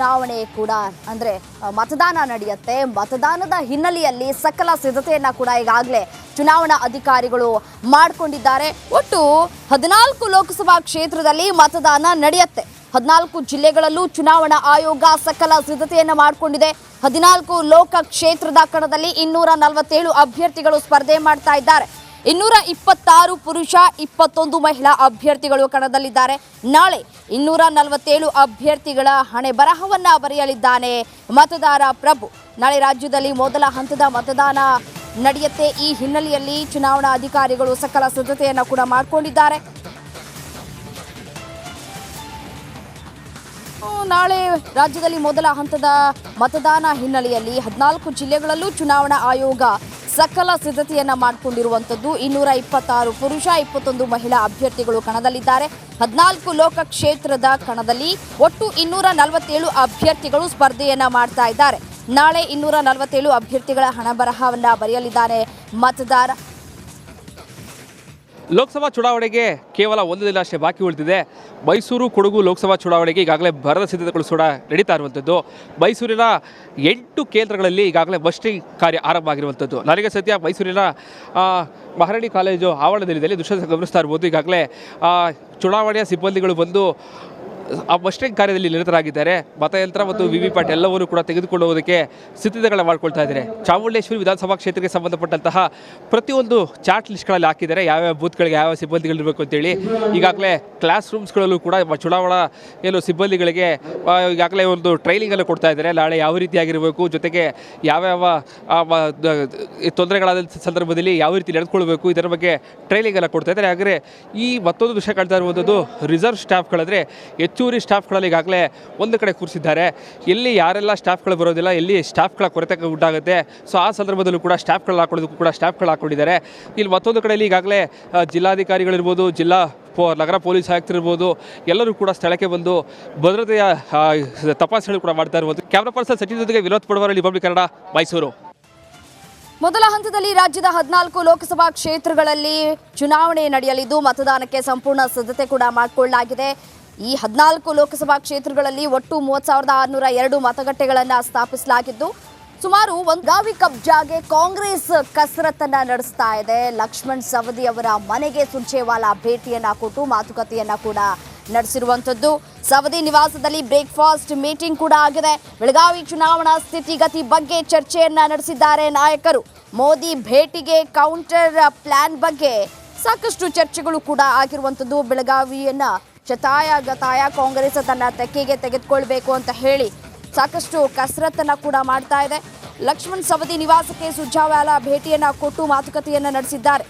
ಚುನಾವಣೆ ಕೂಡ, ಅಂದ್ರೆ ಮತದಾನ ನಡೆಯುತ್ತೆ. ಮತದಾನದ ಹಿನ್ನೆಲೆಯಲ್ಲಿ ಸಕಲ ಸಿದ್ಧತೆಯನ್ನ ಕೂಡ ಈಗಾಗಲೇ ಚುನಾವಣಾ ಅಧಿಕಾರಿಗಳು ಮಾಡಿಕೊಂಡಿದ್ದಾರೆ. ಒಟ್ಟು ಹದಿನಾಲ್ಕು ಲೋಕಸಭಾ ಕ್ಷೇತ್ರದಲ್ಲಿ ಮತದಾನ ನಡೆಯುತ್ತೆ. ಹದಿನಾಲ್ಕು ಜಿಲ್ಲೆಗಳಲ್ಲೂ ಚುನಾವಣಾ ಆಯೋಗ ಸಕಲ ಸಿದ್ಧತೆಯನ್ನು ಮಾಡಿಕೊಂಡಿದೆ. ಹದಿನಾಲ್ಕು ಲೋಕ ಕ್ಷೇತ್ರದ ಕಣದಲ್ಲಿ ಇನ್ನೂರ ನಲವತ್ತೇಳು ಅಭ್ಯರ್ಥಿಗಳು ಸ್ಪರ್ಧೆ ಮಾಡ್ತಾ ಇದ್ದಾರೆ. ಇನ್ನೂರ ಇಪ್ಪತ್ತಾರು ಪುರುಷ, ಇಪ್ಪತ್ತೊಂದು ಮಹಿಳಾ ಅಭ್ಯರ್ಥಿಗಳು ಕಣದಲ್ಲಿದ್ದಾರೆ. ನಾಳೆ ಇನ್ನೂರ ನಲವತ್ತೇಳು ಅಭ್ಯರ್ಥಿಗಳ ಹಣೆ ಬರಹವನ್ನ ಬರೆಯಲಿದ್ದಾನೆ ಮತದಾರ ಪ್ರಭು. ನಾಳೆ ರಾಜ್ಯದಲ್ಲಿ ಮೊದಲ ಹಂತದ ಮತದಾನ ನಡೆಯುತ್ತೆ. ಈ ಹಿನ್ನೆಲೆಯಲ್ಲಿ ಚುನಾವಣಾ ಅಧಿಕಾರಿಗಳು ಸಕಲ ಸಿದ್ಧತೆಯನ್ನು ಕೂಡ ಮಾಡಿಕೊಂಡಿದ್ದಾರೆ. ನಾಳೆ ರಾಜ್ಯದಲ್ಲಿ ಮೊದಲ ಹಂತದ ಮತದಾನ ಹಿನ್ನೆಲೆಯಲ್ಲಿ ಹದಿನಾಲ್ಕು ಜಿಲ್ಲೆಗಳಲ್ಲೂ ಚುನಾವಣಾ ಆಯೋಗ ಸಕಲ ಸಿದ್ಧತೆಯನ್ನ ಮಾಡಿಕೊಂಡಿರುವಂಥದ್ದು. ಇನ್ನೂರ ಇಪ್ಪತ್ತಾರು ಪುರುಷ, ಇಪ್ಪತ್ತೊಂದು ಮಹಿಳಾ ಅಭ್ಯರ್ಥಿಗಳು ಕಣದಲ್ಲಿದ್ದಾರೆ. ಹದಿನಾಲ್ಕು ಲೋಕ ಕ್ಷೇತ್ರದ ಕಣದಲ್ಲಿ ಒಟ್ಟು ಇನ್ನೂರ ನಲವತ್ತೇಳು ಅಭ್ಯರ್ಥಿಗಳು ಸ್ಪರ್ಧೆಯನ್ನ ಮಾಡ್ತಾ ಇದ್ದಾರೆ. ನಾಳೆ ಇನ್ನೂರ ನಲವತ್ತೇಳು ಅಭ್ಯರ್ಥಿಗಳ ಹಣಬರಹವನ್ನ ಬರೆಯಲಿದ್ದಾರೆ ಮತದಾರ. ಲೋಕಸಭಾ ಚುನಾವಣೆಗೆ ಕೇವಲ ಒಂದು ದಿನ ಅಷ್ಟೇ ಬಾಕಿ ಉಳಿದಿದೆ. ಮೈಸೂರು, ಕೊಡಗು ಲೋಕಸಭಾ ಚುನಾವಣೆಗೆ ಈಗಾಗಲೇ ಭರದ ಸಿದ್ಧತೆಗಳು ಕೂಡ ನಡೀತಾ ಇರುವಂಥದ್ದು. ಮೈಸೂರಿನ ಎಂಟು ಕೇಂದ್ರಗಳಲ್ಲಿ ಈಗಾಗಲೇ ಬಸ್ಟಿಂಗ್ ಕಾರ್ಯ ಆರಂಭ ಆಗಿರುವಂಥದ್ದು. ನನಗೆ ಸದ್ಯ ಮೈಸೂರಿನ ಮಹಾರಾಣಿ ಕಾಲೇಜು ಆವರಣದಲ್ಲಿ ದೃಶ್ಯ ಗಮನಿಸ್ತಾ ಇರ್ಬೋದು. ಈಗಾಗಲೇ ಚುನಾವಣೆಯ ಸಿಬ್ಬಂದಿಗಳು ಬಂದು ಆ ಬಸ್ಟಿಂಗ್ ಕಾರ್ಯದಲ್ಲಿ ನಿರತರಾಗಿದ್ದಾರೆ. ಮತಯಂತ್ರ ಮತ್ತು ವಿ ವಿ ಪ್ಯಾಟ್ ಎಲ್ಲವನ್ನು ಕೂಡ ತೆಗೆದುಕೊಳ್ಳುವುದಕ್ಕೆ ಸಿದ್ಧತೆಗಳನ್ನ ಮಾಡ್ಕೊಳ್ತಾ ಇದ್ದಾರೆ. ಚಾಮುಂಡೇಶ್ವರಿ ವಿಧಾನಸಭಾ ಕ್ಷೇತ್ರಕ್ಕೆ ಸಂಬಂಧಪಟ್ಟಂತಹ ಪ್ರತಿಯೊಂದು ಚಾರ್ಟ್ ಲಿಸ್ಟ್ಗಳಲ್ಲಿ ಹಾಕಿದ್ದಾರೆ. ಯಾವ್ಯಾವ ಬೂತ್ಗಳಿಗೆ ಯಾವ್ಯಾವ ಸಿಬ್ಬಂದಿಗಳಿರಬೇಕು ಅಂತೇಳಿ. ಈಗಾಗಲೇ ಕ್ಲಾಸ್ ರೂಮ್ಸ್ಗಳಲ್ಲೂ ಕೂಡ ಚುನಾವಣಾ ಏನು ಸಿಬ್ಬಂದಿಗಳಿಗೆ ಈಗಾಗಲೇ ಒಂದು ಟ್ರೈನಿಂಗನ್ನು ಕೊಡ್ತಾ ಇದ್ದಾರೆ. ನಾಳೆ ಯಾವ ರೀತಿಯಾಗಿರಬೇಕು ಜೊತೆಗೆ ಯಾವ್ಯಾವ ತೊಂದರೆಗಳಾದ ಸಂದರ್ಭದಲ್ಲಿ ಯಾವ ರೀತಿ ನಡೆದುಕೊಳ್ಬೇಕು ಇದರ ಬಗ್ಗೆ ಟ್ರೈನಿಂಗ್ ಎಲ್ಲ ಕೊಡ್ತಾ ಇದ್ದಾರೆ. ಹಾಗೆ ಈ ಮತ್ತೊಂದು ವಿಷಯ ಕಾಣ್ತಾ ಇರುವಂಥದ್ದು ರಿಸರ್ವ್ ಸ್ಟಾಫ್ಗಳಂದರೆ ಹೆಚ್ಚುವರಿ ಸ್ಟಾಫ್ಗಳಲ್ಲಿ ಈಗಾಗಲೇ ಒಂದು ಕಡೆ ಕೂರಿಸಿದ್ದಾರೆ. ಎಲ್ಲಿ ಯಾರೆಲ್ಲ ಸ್ಟಾಫ್ಗಳು ಬರೋದಿಲ್ಲ, ಎಲ್ಲಿ ಸ್ಟಾಫ್ಗಳ ಕೊರತೆ ಉಂಟಾಗುತ್ತೆ, ಸೊ ಆ ಸಂದರ್ಭದಲ್ಲೂ ಕೂಡ ಸ್ಟಾಫ್ಗಳು ಹಾಕೊಳ್ಳೋದಕ್ಕೂ ಕೂಡ ಸ್ಟಾಫ್ಗಳು ಹಾಕೊಂಡಿದ್ದಾರೆ. ಇಲ್ಲಿ ಮತ್ತೊಂದು ಕಡೆಯಲ್ಲಿ ಈಗಾಗಲೇ ಜಿಲ್ಲಾಧಿಕಾರಿಗಳಿರ್ಬೋದು, ಜಿಲ್ಲಾ ಪೋ, ನಗರ ಪೊಲೀಸ್ ಆಯುಕ್ತರಿರ್ಬೋದು, ಎಲ್ಲರೂ ಕೂಡ ಸ್ಥಳಕ್ಕೆ ಬಂದು ಭದ್ರತೆಯ ತಪಾಸಣೆ ಕೂಡ ಮಾಡ್ತಾ ಇರ್ಬೋದು ಕ್ಯಾಮ್ರಾ ಪರ್ಸನ್ ಸಚಿನ್ ಜೊತೆಗೆ ವಿನೋದ್ ಪಡವರ, ರಿಪಬ್ಲಿಕ್ ಕನ್ನಡ, ಮೈಸೂರು. ಮೊದಲ ಹಂತದಲ್ಲಿ ರಾಜ್ಯದ ಹದಿನಾಲ್ಕು ಲೋಕಸಭಾ ಕ್ಷೇತ್ರಗಳಲ್ಲಿ ಚುನಾವಣೆ ನಡೆಯಲಿದ್ದು, ಮತದಾನಕ್ಕೆ ಸಂಪೂರ್ಣ ಸಿದ್ಧತೆ ಕೂಡ ಮಾಡಿಕೊಳ್ಳಲಾಗಿದೆ. ಈ ಹದಿನಾಲ್ಕು ಲೋಕಸಭಾ ಕ್ಷೇತ್ರಗಳಲ್ಲಿ ಒಟ್ಟು ಮೂವತ್ತು ಸಾವಿರದ ಆರುನೂರ ಎರಡು ಮತಗಟ್ಟೆಗಳನ್ನು ಸ್ಥಾಪಿಸಲಾಗಿದ್ದು, ಸುಮಾರು ಒಂದು ಗಾವಿ ಕಬ್ಜಾಗೆ ಕಾಂಗ್ರೆಸ್ ಕಸರತ್ತನ್ನ ನಡೆಸ್ತಾ ಇದೆ. ಲಕ್ಷ್ಮಣ್ ಸವದಿ ಅವರ ಮನೆಗೆ ಸುರ್ಜೇವಾಲಾ ಭೇಟಿಯನ್ನ ಕೊಟ್ಟು ಮಾತುಕತೆಯನ್ನ ಕೂಡ ನಡೆಸಿರುವಂಥದ್ದು. ಸವದಿ ನಿವಾಸದಲ್ಲಿ ಬ್ರೇಕ್ಫಾಸ್ಟ್ ಮೀಟಿಂಗ್ ಕೂಡ ಆಗಿದೆ. ಬೆಳಗಾವಿ ಚುನಾವಣಾ ಸ್ಥಿತಿಗತಿ ಬಗ್ಗೆ ಚರ್ಚೆಯನ್ನ ನಡೆಸಿದ್ದಾರೆ ನಾಯಕರು. ಮೋದಿ ಭೇಟಿಗೆ ಕೌಂಟರ್ ಪ್ಲಾನ್ ಬಗ್ಗೆ ಸಾಕಷ್ಟು ಚರ್ಚೆಗಳು ಕೂಡ ಆಗಿರುವಂಥದ್ದು. ಬೆಳಗಾವಿಯನ್ನ ಶತಾಯ ಗತಾಯ ಕಾಂಗ್ರೆಸ್ ತನ್ನ ತೆಕ್ಕೆಗೆ ತೆಗೆದುಕೊಳ್ಬೇಕು ಅಂತ ಹೇಳಿ ಸಾಕಷ್ಟು ಕಸರತ್ತನ್ನು ಕೂಡ ಮಾಡ್ತಾ ಇದೆ. ಲಕ್ಷ್ಮಣ್ ಸವದಿ ನಿವಾಸಕ್ಕೆ ಸುರ್ಜಾವಾಲಾ ಭೇಟಿಯನ್ನು ಕೊಟ್ಟು ಮಾತುಕತೆಯನ್ನು ನಡೆಸಿದ್ದಾರೆ.